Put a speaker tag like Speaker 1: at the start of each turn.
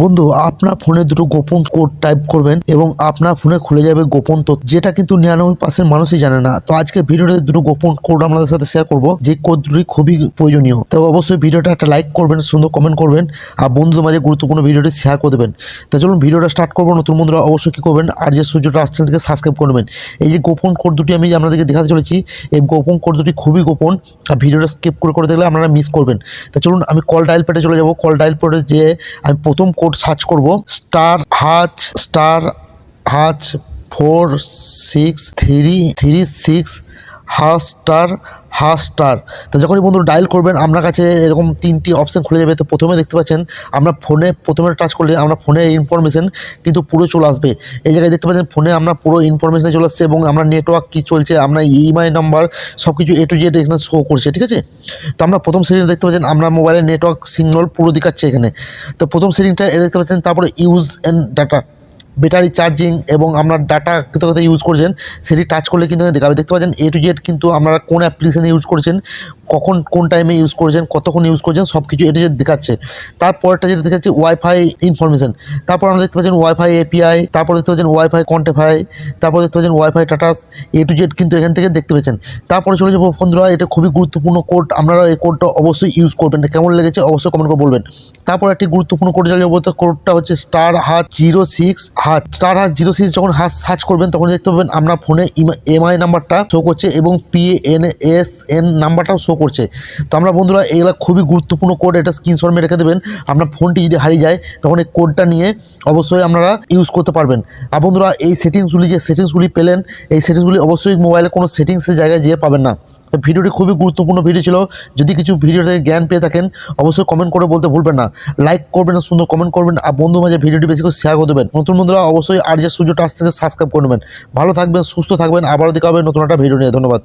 Speaker 1: বন্ধু, আপনার ফোনে দুটো গোপন কোড টাইপ করবেন এবং আপনার ফোনে খুলে যাবে গোপন তথ্য, যেটা কিন্তু নিরানব্বই পার্সেন্ট মানুষই জানে না। তো আজকে ভিডিওতে দুটো গোপন কোড আমাদের সাথে শেয়ার করব। যে কোড দুটি খুবই প্রয়োজনীয়। তো অবশ্যই ভিডিওটা একটা লাইক করবেন, সুন্দর কমেন্ট করবেন, আর বন্ধুদের মাঝে গুরুত্বপূর্ণ ভিডিওটি শেয়ার করে দেবেন। তা চলুন ভিডিওটা স্টার্ট করব। নতুন বন্ধুরা অবশ্যই কী করবেন, আর যে সূর্যটা চ্যানেলটিকে সাবস্ক্রাইব করবেন এই যে গোপন কোড দুটি আমি আপনাদেরকে দেখাতে চলেছি, এই গোপন কোড দুটি খুবই গোপন, আর ভিডিওটা স্কিপ করে করে দেখলে আপনারা মিস করবেন। তা চলুন আমি কল ডায়াল প্যাডে চলে যাব। কল ডায়াল প্যাডে যেয়ে আমি প্রথম কোড সার্চ করব। Star hash star hash four six three three six hash star hash star. তো যখনই বন্ধু ডায়াল করবেন, আপনার কাছে এরকম তিনটি অপশান খুলে যাবে। তো প্রথমে দেখতে পাচ্ছেন, আমরা ফোনে প্রথমে টাচ করলে আমরা ফোনে ইনফরমেশন কিন্তু পুরো চলে আসবে। এই জায়গায় দেখতে পাচ্ছেন ফোনে আমরা পুরো ইনফরমেশন চলে আসছে এবং আমরা নেটওয়ার্ক কী চলছে, আমরা ইএমআই নাম্বার সব কিছু এ টু জেড এখানে শো করছে, ঠিক আছে? তো আমরা প্রথম সেটিং দেখতে পাচ্ছেন, আমরা মোবাইলের নেটওয়ার্ক সিগন্যাল পুরো দেখাচ্ছে এখানে। তো প্রথম সেটিংটা এ দেখতে পাচ্ছেন, তারপরে use and data battery charging এবং আপনার ডাটা কোথাও কোথাও ইউজ করছেন, সেটি টাচ করলে কিন্তু দেখাবে। দেখতে পাচ্ছেন এ টু জেড কিন্তু আপনারা কোন অ্যাপ্লিকেশানে ইউজ করছেন কখন কোন টাইমে ইউজ করেছেন, কতক্ষণ ইউজ করেছেন সব কিছু এ টু জেড দেখাচ্ছে। তারপরটা যেটা দেখাচ্ছে ওয়াইফাই ইনফরমেশন তারপর আমরা দেখতে পাচ্ছেন ওয়াইফাই এপিআই তারপর দেখতে পাচ্ছেন ওয়াইফাই কন্টেফাই তারপর দেখতে পাচ্ছেন WiFi status A to Z কিন্তু এখান থেকে দেখতে পাচ্ছেন তারপরে চলে যাব বন্ধুরা, এটা খুবই গুরুত্বপূর্ণ কোড আপনারা এই কোডটা অবশ্যই ইউজ করবেন কেমন লেগেছে অবশ্যই কমেন্ট করে বলবেন। তারপর একটি গুরুত্বপূর্ণ কোড চলে যাব কোডটা হচ্ছে star hash zero six hash star hash zero six যখন হাত সার্চ করবেন, তখন দেখতে পাবেন আপনার ফোনে এমআই নাম্বারটা শো করছে এবং পি এন এস এন নাম্বারটাও শো করছে। তো আমরা বন্ধুরা, এগুলো খুবই গুরুত্বপূর্ণ কোড এটা স্ক্রিনশট মেরে রেখে দেবেন। আপনার ফোনটি যদি হারিয়ে যায়, তখন এই কোডটা নিয়ে অবশ্যই আপনারা ইউজ করতে পারবেন। আর বন্ধুরা, এই সেটিংসগুলি যে সেটিংসগুলি পেলেন, এই সেটিংসগুলি অবশ্যই মোবাইলে কোনো সেটিংসের জায়গায় যেয়ে পাবেন না। ভিডিওটি খুবই গুরুত্বপূর্ণ ভিডিও ছিল। যদি কিছু ভিডিও থেকে জ্ঞান পেয়ে থাকেন, অবশ্যই কমেন্ট করে বলতে ভুলবেন না। লাইক করবেন, সুন্দর কমেন্ট করবেন, আর বন্ধু মাঝে ভিডিওটি বেশি করে শেয়ার করে দেবেন। নতুন বন্ধুরা, অবশ্যই আর যে সুযোগটা আসছে সাবস্ক্রাইব করে নেবেন। ভালো থাকবেন, সুস্থ থাকবেন। আবারও দেখা হবে নতুন একটা ভিডিও নিয়ে। ধন্যবাদ।